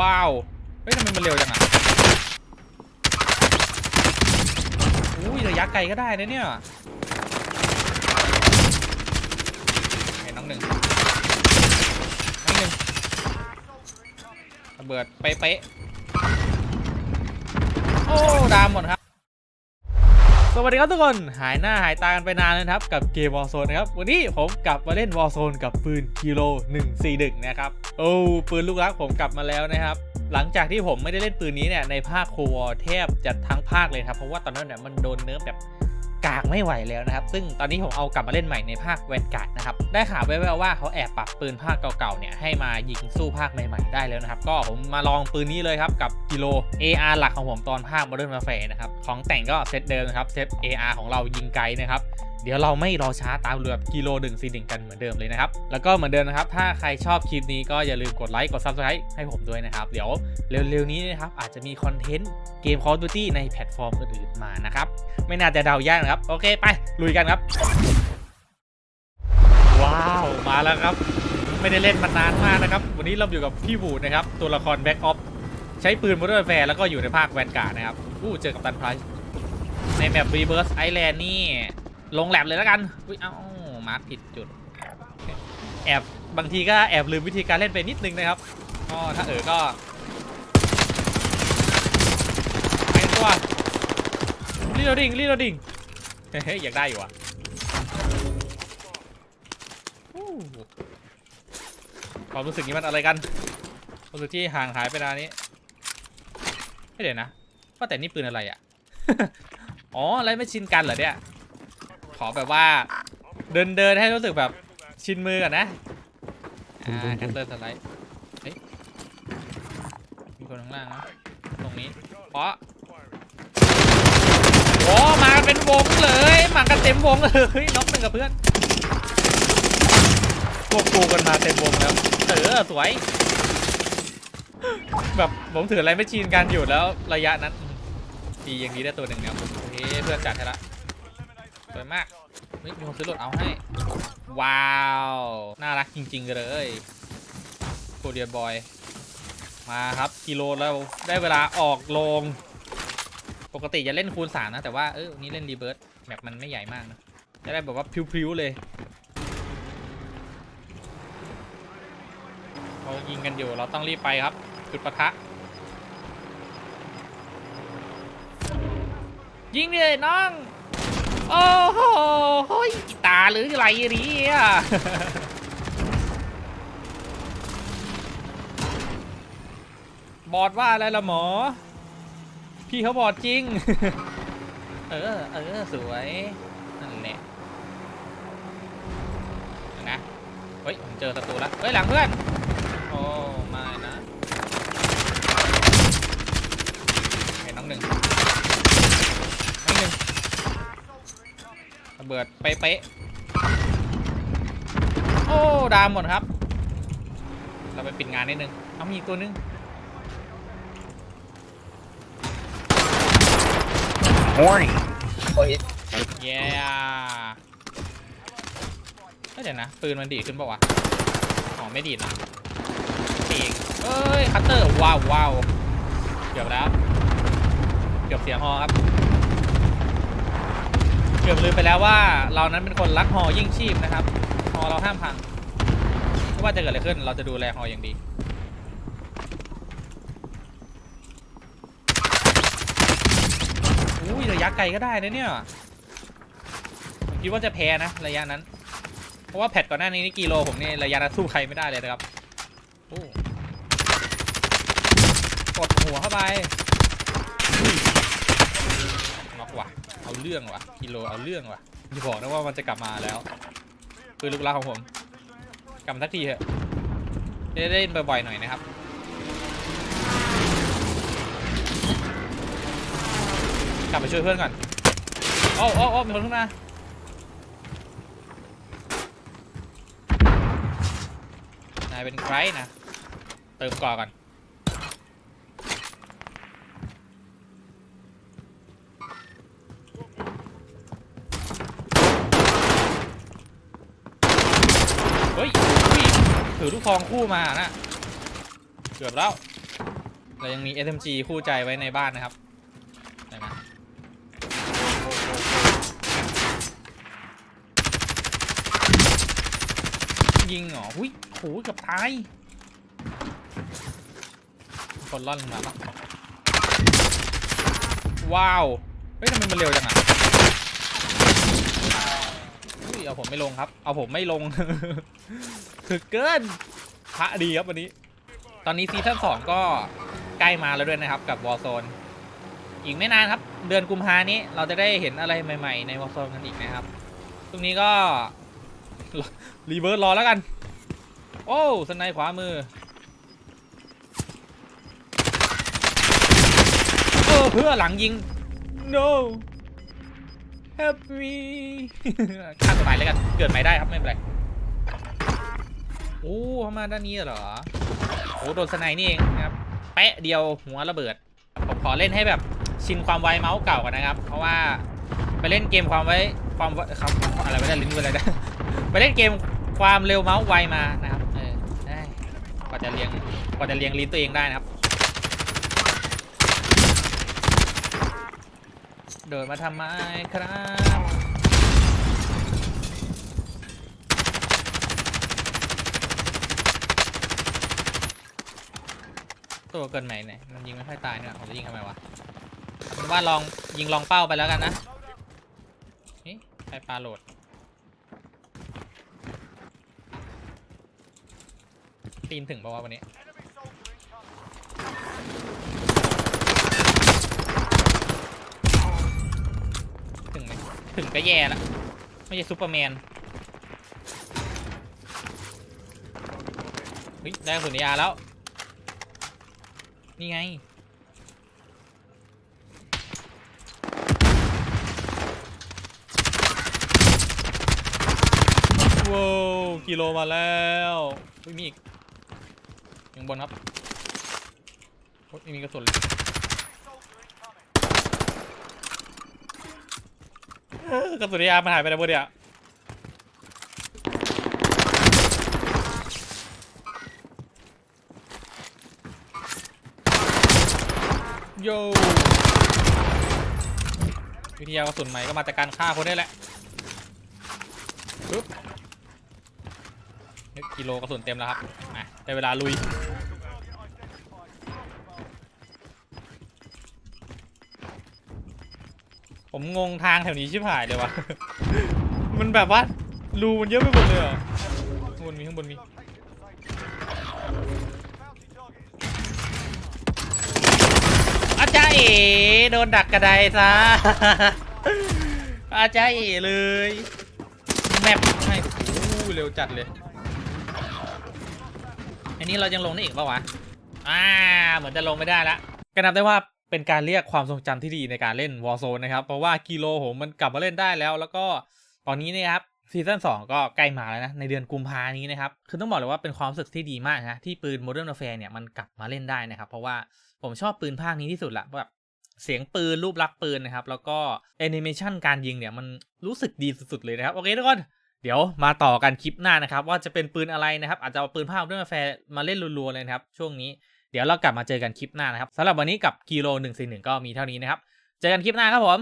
ว้าว เฮ้ยทำไมมันเร็วจังอะอุ้ยระยะไกลก็ได้นะเนี่ยไอ้นน้องหนึ่งน้องหนึ่งระเบิดเป๊ะๆโอ้ ดามหมดครับ สวัสดีครับทุกคน หายหน้าหายตากันไปนานเลยครับ กับเกมวอลโซนนะครับ วันนี้ผมกลับมาเล่นวอลโซนกับปืนกิโล141นะครับ โอ้ปืนลูกรักผมกลับมาแล้วนะครับ หลังจากที่ผมไม่ได้เล่นปืนนี้เนี่ยในภาคโควอแทบจะทั้งภาคเลยครับ เพราะว่าตอนนั้นเนี่ยมันโดนเนิร์ฟแบบ กากไม่ไหวแล้วนะครับ ซึ่งตอนนี้ผมเอากลับมาเล่นใหม่ในภาคแวนการ์ดนะครับ ได้ข่าวแว่วๆว่าเขาแอบปรับปืนภาคเก่าๆเนี่ยให้มายิงสู้ภาคใหม่ๆได้แล้วนะครับ ก็ผมมาลองปืนนี้เลยครับกับกิโล AR หลักของผมตอนภาค Modern Warfare นะครับ ของแต่งก็เซตเดิมนะครับเซต AR ของเรายิงไกลนะครับ เดี๋ยวเราไม่รอช้าตามเรือกิโลหนึ่งซีหนึ่งกันเหมือนเดิมเลยนะครับ แล้วก็เหมือนเดิมนะครับ ถ้าใครชอบคลิปนี้ก็อย่าลืมกดไลค์กด Subscribe ให้ผมด้วยนะครับ เดี๋ยวเร็วๆนี้นะครับอาจจะมีคอนเทนต์เกม Call of Duty ในแพลตฟอร์มอื่นๆมานะครับ ไม่น่าจะเดายากนะครับ โอเคไปลุยกันครับ ว้าวมาแล้วครับ ไม่ได้เล่นมานานมากนะครับ วันนี้เราอยู่กับพี่บูดนะครับตัวละครแบ็กออฟใช้ปืนมอเตอร์แฟร์แล้วก็อยู่ในภาคแวนการ์ดนะครับอู้เจอกับตันพรส์ในแมปรีเบิร์สไอแลนด์นี่ ลงแลบเลยแล้วกันอุ้ยเอ้ามาร์คผิดจุด แอบบางทีก็แอบลืมวิธีการเล่นไปนิดนึงนะครับก็ถ้าเออก็ไปตัวรีโหลดิ้งรีโหลดิ้งเฮ้ยอยากได้อยู่อะความรู้สึกนี้มันอะไรกันรู้สึกที่ห่างหายไปนานนี้ไม่เดี๋ยวนะว่าแต่นี่ปืนอะไรอะ อ๋ออะไรไม่ชินกันเหรอเนี่ย ขอแบบว่า เดินเดินๆให้รู้สึกแบบชินมือก่อนนะ อ่าแคนเซิลสไลด์เฮ้ยมีคนข้างล่างนะตรงนี้เพราะโอ้มาเป็นวงเลยมากันเต็มวงเลยเฮ้ยน็อกหนึ่งกับเพื่อนพวกกูกันมาเต็มวงแล้วเออสวย แบบผมถืออะไรไม่ชินกันอยู่แล้วระยะนั้นดีอย่างนี้ได้ตัวหนึ่งครับโอเคเพื่อนจัดให้ละส วยมากมีคนซื้อรถเอาให้ ว้าว น่ารักจริง ๆ เลยโคเรียบอย มาครับกิโลแล้วได้เวลาออกลง ปกติจะเล่นคูณสามนะ แต่ว่าเออนนี้เล่นรีเบิร์ตแมปมันไม่ใหญ่มากนะ จะได้แบบว่าพริ้วๆเลยเขายิงกันอยู่เราต้องรีบไปครับ จุดปะทะ ยิงเลยน้อง โอ้โหตาหรืออะไรเนี่ยบอดว่าอะไรละหมอ พี่เขาบอดจริง เออ เออ สวย นั่นแหละนะ เฮ้ย ผมเจอศัตรูแล้ว เฮ้ย หลังเพื่อน โอ้ ไม่นะเห็นน้องหนึ่งน้องหนึ่ง ระ เบิดเป๊ะๆโอ้ ดามหมดครับ เราไปปิดงานนิดนึง เอามีอีกตัวนึง Warning. เย้เฮ้ยเดี๋ยวนะ ปืนมันดีดขึ้นเปล่าวะ อ๋อ ไม่ดีดนะดีเองเอ้ย คัตเตอร์ ว้าวว้าวเกือบแล้ว เกือบเสียฮอครับเกือบลืมไปแล้วว่าเรานั้นเป็นคนรักฮอยิ่งชีพนะครับฮอเราห้ามพังไม่ว่าจะเกิดอะไรขึ้น เราจะดูแลฮออย่างดีอุ้ยระยะไกลก็ได้นะเนี่ยผมคิดว่าจะแพ้นะระยะนั้น เพราะว่าแพทก่อนหน้านี้นี่กิโลผมนี่ระยะนั้นสู้ใครไม่ได้เลยนะครับกดหัวเข้าไปน็อกว่ะ เอาเรื่องว่ะกิโลเอาเรื่องว่ะอย่าบอกนะว่ามันจะกลับมาแล้ว คือลูกรักของผมกลับมาสักทีเถอะจะได้เล่นบ่อยๆหน่อยนะครับกลับไปช่วยเพื่อนก่อนโอ้โอ้โอ้มีคนขึ้นมานายเป็นใครนะ เติมก่อก่อน เฮ้ย อุ้ยถือลูกคองคู่มานะเกือบแล้วเรายังมี SMG คู่ใจไว้ในบ้านนะครับไหนะยิงเหรอหุ้ยโหเกับตาย คนล่อนลงมาปะว้าว เฮ้ยทำไมมันเร็วจังอะอุ้ย เอาผมไม่ลงครับ เอาผมไม่ลงถึกเกินพระดีครับวันนี้ ตอนนี้ซีซั่นสองก็ใกล้มาแล้วด้วยนะครับกับ Warzone อีกไม่นานครับ เดือนกุมภานี้เราจะได้เห็นอะไรใหม่ ๆ ใน Warzone กันอีกนะครับตรงนี้ก็รีเวิร์สรอแล้วกัน โอ้สไนขวามือเออเพื่อหลังยิง no help me ฆ่าตัวตายเลยกัน เกิดใหม่ได้ครับไม่เป็นไร โอ้เข้ามาด้านนี้เหรอ โอ้โดนสไนนี่เองนะครับ แปะเดียวหัวระเบิด ผมขอเล่นให้แบบชินความไวเมาส์เก่าก่อนนะครับ เพราะว่าไปเล่นเกมความไวความครับอะไรไม่ได้ลิ้นไปเลยนะไปเล่นเกมความเร็วเมาส์ไวมานะครับ เออได้กว่าจะเรียงกว่าจะเรียงลิ้นตัวเองได้นะครับ โดดมาทำไมครับตัวเกินใหม่เนี่ยมันยิงไม่ค่อยตายเนี่ยผมจะยิงทำไมวะผมว่าลองยิงลองเป้าไปแล้วกันนะนี่ไปปลาโหลดตีนถึงปะวะวันนี้ ถึงไหม ถึงก็แย่ละไม่ใช่ซูเปอร์แมนเฮ้ยได้สุนยาแล้ว นี่ไง ว้าวกิโลมาแล้วเฮ้ยมีอีกยังบนครับอ้ยไม่มีกระสุนเลยเอ้อ กระสุนยามันหายไปไหนหมดเนี่ยโยวิทยากระสุนใหม่ก็มาจากการฆ่าคนนี่แหละปึ๊บนึกกิโลกระสุนเต็มแล้วครับมาได้เวลาลุย ผมงงทางแถวนี้ชิบหายเลยวะ มันแบบว่ารูมันเยอะไปหมดเลยเหรอข้างบนมีข้างบนมี อาจารย์เอโดนดักกระไดซะ อาจารย์เอเลย แมปให้โอ้โหเร็วจัดเลย อันนี้เรายังลงได้อีกปะวะ อ่า เหมือนจะลงไม่ได้ละก็นับได้ว่า เป็นการเรียกความทรงจำที่ดีในการเล่น Warzone นะครับ เพราะว่ากิโลผมมันกลับมาเล่นได้แล้ว แล้วก็ตอนนี้เนยครับซีซั่น2ก็ใกล้มาแล้วนะ ในเดือนกุมภานี้นะครับ คือต้องบอกเลยว่าเป็นความรู้สึกที่ดีมากนะ ที่ปืน Modern Warfare เนี่ยมันกลับมาเล่นได้นะครับ เพราะว่าผมชอบปืนภาคนี้ที่สุดละแบบเสียงปืน รูปลักษ์ปืนนะครับ แล้วก็แอนิเมชันการยิงเนี่ยมันรู้สึกดีสุดๆเลยนะครับ โอเคทุกคนเดี๋ยวมาต่อกันคลิปหน้านะครับ ว่าจะเป็นปืนอะไรนะครับ อาจจะเอาปืนภาคด้วยมาแฟร์มาเล่นรัวๆเลยนะครับช่วงนี้ เดี๋ยวเรากลับมาเจอกันคลิปหน้านะครับสำหรับวันนี้กับกิโล141ก็มีเท่านี้นะครับ เจอกันคลิปหน้าครับผม